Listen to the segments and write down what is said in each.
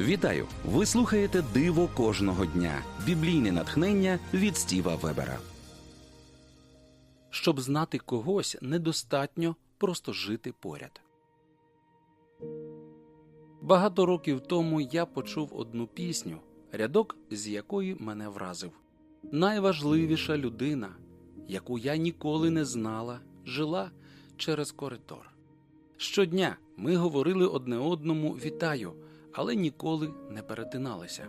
Вітаю! Ви слухаєте Диво кожного дня. Біблійне натхнення від Стіва Вебера. Щоб знати когось, недостатньо просто жити поряд. Багато років тому я почув одну пісню, рядок з якої мене вразив. Найважливіша людина, яку я ніколи не знала, жила через коридор. Щодня ми говорили одне одному вітаю, але ніколи не перетиналися.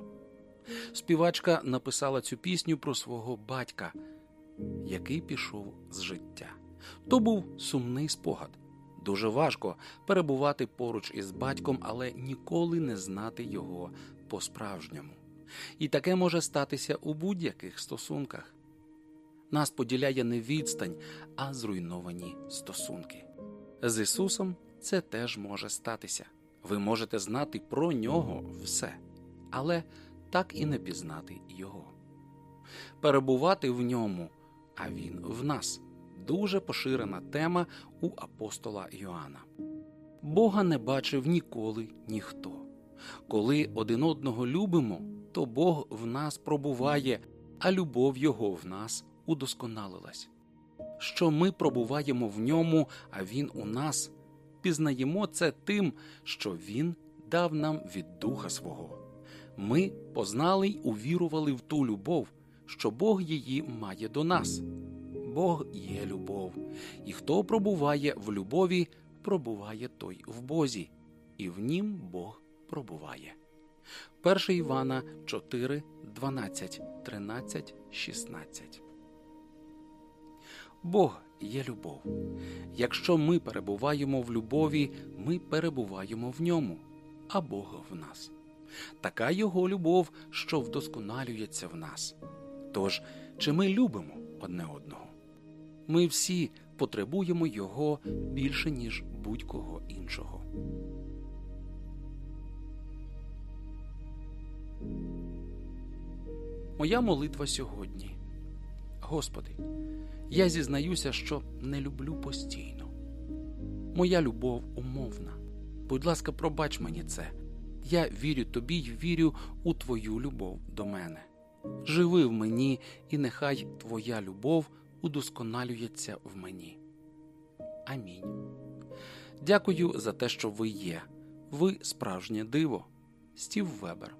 Співачка написала цю пісню про свого батька, який пішов з життя. То був сумний спогад. Дуже важко перебувати поруч із батьком, але ніколи не знати його по-справжньому. І таке може статися у будь-яких стосунках. Нас поділяє не відстань, а зруйновані стосунки. З Ісусом це теж може статися. Ви можете знати про нього все, але так і не пізнати його. Перебувати в ньому, а він в нас дуже поширена тема у апостола Йоанна. Бога не бачив ніколи ніхто. Коли один одного любимо, то Бог в нас пробуває, а любов Його в нас удосконалилась. Що ми пробуваємо в ньому, а Він у нас, пізнаємо це тим, що Він дав нам від Духа свого. Ми познали й увірували в ту любов, що Бог її має до нас. Бог є любов, і хто пробуває в любові, пробуває той в Бозі, і в нім Бог пробуває. 1 Івана 4, 12, 13, 16 Бог є любов. Якщо ми перебуваємо в любові, ми перебуваємо в ньому, а Бог в нас. Така його любов, що вдосконалюється в нас. Тож, чи ми любимо одне одного? Ми всі потребуємо його більше, ніж будь-кого іншого. Моя молитва сьогодні. Господи, я зізнаюся, що не люблю постійно. Моя любов умовна. Будь ласка, пробач мені це. Я вірю тобі й вірю у твою любов до мене. Живи в мені, і нехай твоя любов удосконалюється в мені. Амінь. Дякую за те, що ви є. Ви справжнє диво. Стів Вебер.